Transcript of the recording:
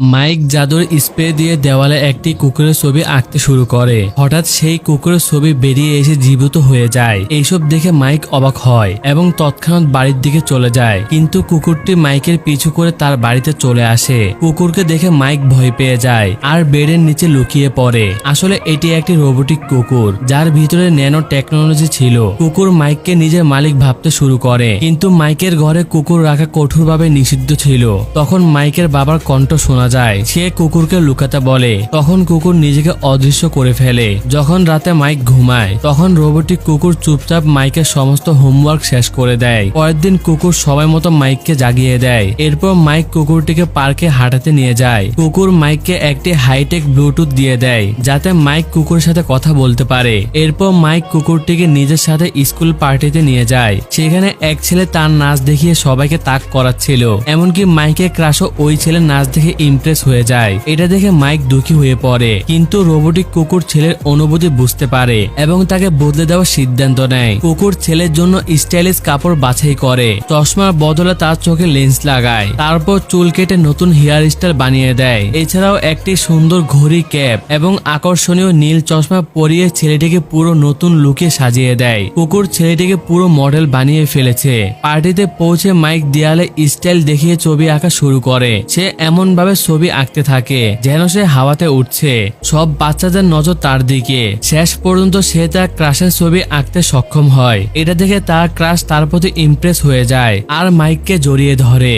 Mic জাদুর spray দিয়ে দেওয়ালে একটি কুকুরের ছবি আঁকতে শুরু করে। হঠাৎ সেই কুকুরের ছবি বেরিয়ে এসে জীবিত হয়ে যায়। এইসব দেখে মাইক অবাক হয় এবং তৎক্ষণাৎ বাড়ির দিকে চলে যায়। কিন্তু কুকুরটি মাইকের পিছু করে তার বাড়িতে চলে আসে। কুকুরকে দেখে মাইক ভয় পেয়ে যায় আর বেডের নিচে লুকিয়ে পড়ে। আসলে এটি একটি রোবোটিক কুকুর, যার ভিতরে ন্যানো টেকনোলজি ছিল। কুকুর মাইককে নিজের মালিক ভাবতে শুরু করে। কিন্তু মাইকের ঘরে কুকুর রাখা কঠোরভাবে নিষিদ্ধ ছিল। তখন মাইকের বাবার কণ্ঠ শোনা যায়, সে কুকুরকে লুকাতে বলে। তখন কুকুর নিজেকে অদৃশ্য করে ফেলে। যখন রাতে মাইক ঘুমায়, তখন রোবোটিক কুকুর চুপচাপ মাইকের সমস্ত হোমওয়ার্ক শেষ করে দেয়। পরের দিন কুকুর সময় মতো মাইককে জাগিয়ে দেয়। এরপর মাইক কুকুরটিকে পার্কে হাঁটাতে নিয়ে যায়। কুকুর মাইককে একটি হাইটেক ব্লুটুথ দিয়ে দেয়, যাতে মাইক কুকুরের সাথে কথা বলতে পারে। এরপর মাইক কুকুরটিকে নিজের সাথে স্কুল পার্টিতে নিয়ে যায়। সেখানে এক ছেলে তার নাচ দেখিয়ে সবাইকে তাক করাচ্ছিল। এমনকি মাইকের ক্রাশও ওই ছেলে নাচ দেখে ইমপ্রেস হয়ে যায়। এটা দেখে মাইক দুঃখী হয়ে পড়ে, কিন্তু রোবোটিক কুকুর ছেলের অনুভূতি বুঝতে পারে এবং তাকে বদলে দেওয়ার সিদ্ধান্ত নেয়। কুকুর ছেলের জন্য স্টাইলিশ কাপড় বাছাই করে, চশমার বদলে তার চোখে লেন্স লাগায়, তারপর চুল কেটে নতুন হেয়ার স্টাইল বানিয়ে দেয়। এছাড়াও একটি সুন্দর ঘড়ি ক্যাপ এবং আকর্ষণীয় নীল চশমা পরিয়ে ছেলেটিকে পুরো নতুন লুকে সাজিয়ে দেয়। কুকুর ছেলেটিকে পুরো মডেল বানিয়ে ফেলেছে। পার্টিতে পৌঁছে মাইক দেয়ালে স্টাইল দেখিয়ে ছবি আঁকা শুরু করে। সে এমন ভাবে ছবি আঁকতে থাকে, যেন সে হাওয়াতে উঠছে। সব বাচ্চাদের নজর তার দিকে। শেষ পর্যন্ত সে তার ক্রাশের ছবি আঁকতে সক্ষম হয়। এটা দেখে তার ক্রাশ তার প্রতি ইমপ্রেস হয়ে যায় আর মাইককে জড়িয়ে ধরে।